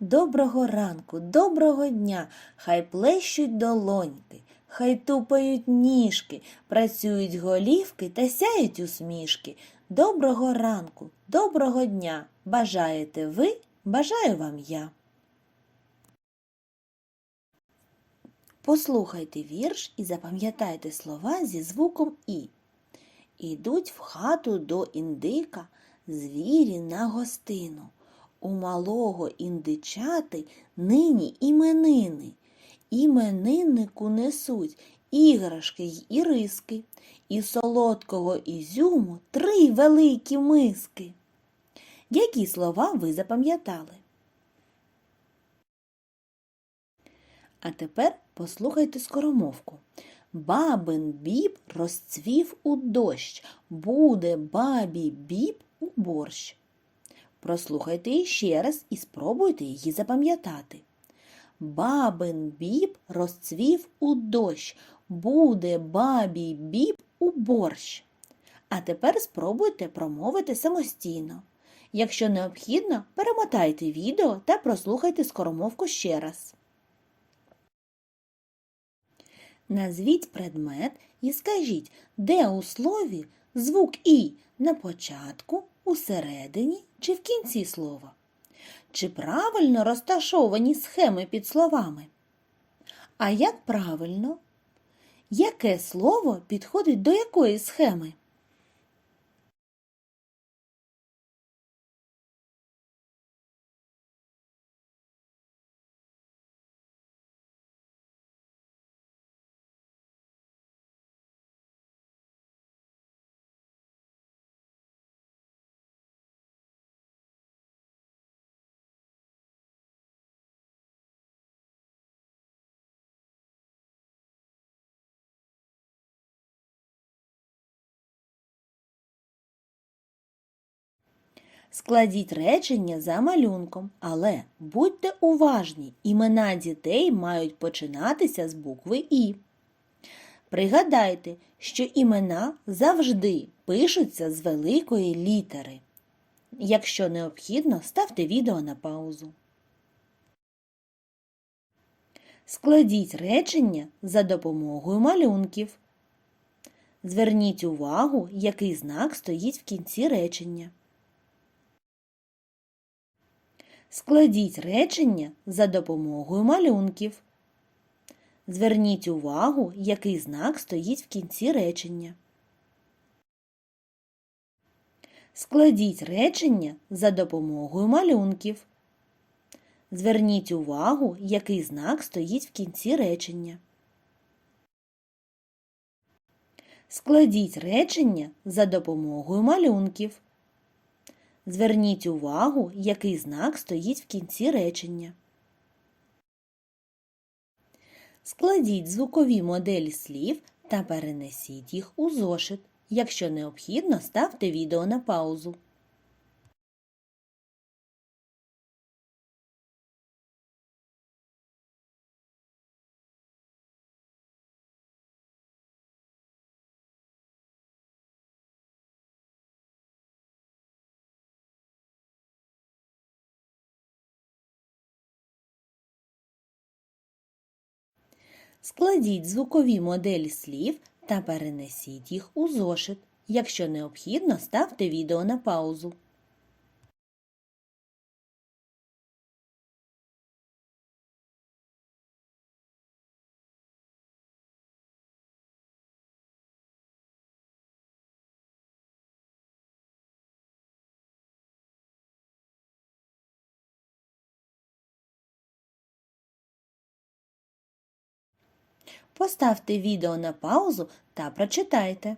Доброго ранку, доброго дня, хай плещуть долоньки, хай тупають ніжки, працюють голівки та сяють усмішки. Доброго ранку, доброго дня. Бажаєте ви, бажаю вам я. Послухайте вірш і запам'ятайте слова зі звуком І. Ідуть в хату до індика звірі на гостину. У малого індичати нині іменини. Імениннику несуть іграшки й іриски, і солодкого ізюму три великі миски. Які слова ви запам'ятали? А тепер послухайте скоромовку. Бабин біб розцвів у дощ, буде бабі біб у борщ. Прослухайте іще раз і спробуйте її запам'ятати. Бабин біб розцвів у дощ, буде бабі біб у борщ. А тепер спробуйте промовити самостійно. Якщо необхідно, перемотайте відео та прослухайте скоромовку ще раз. Назвіть предмет і скажіть, де у слові звук І на початку, у середині чи в кінці слова? Чи правильно розташовані схеми під словами? А як правильно? Яке слово підходить до якої схеми? Складіть речення за малюнком, але будьте уважні, імена дітей мають починатися з букви І. Пригадайте, що імена завжди пишуться з великої літери. Якщо необхідно, ставте відео на паузу. Складіть речення за допомогою малюнків. Зверніть увагу, який знак стоїть в кінці речення. Складіть речення за допомогою малюнків. Зверніть увагу, який знак стоїть в кінці речення. Складіть речення за допомогою малюнків. Зверніть увагу, який знак стоїть в кінці речення. Складіть речення за допомогою малюнків. Зверніть увагу, який знак стоїть в кінці речення. Складіть звукові моделі слів та перенесіть їх у зошит. Якщо необхідно, ставте відео на паузу. Складіть звукові моделі слів та перенесіть їх у зошит. Якщо необхідно, ставте відео на паузу. Поставте відео на паузу та прочитайте.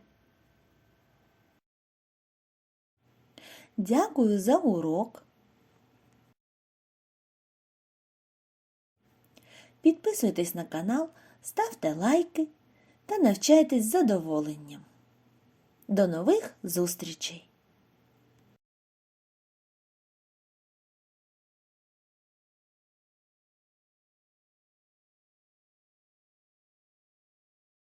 Дякую за урок. Підписуйтесь на канал, ставте лайки та навчайтесь з задоволенням. До нових зустрічей!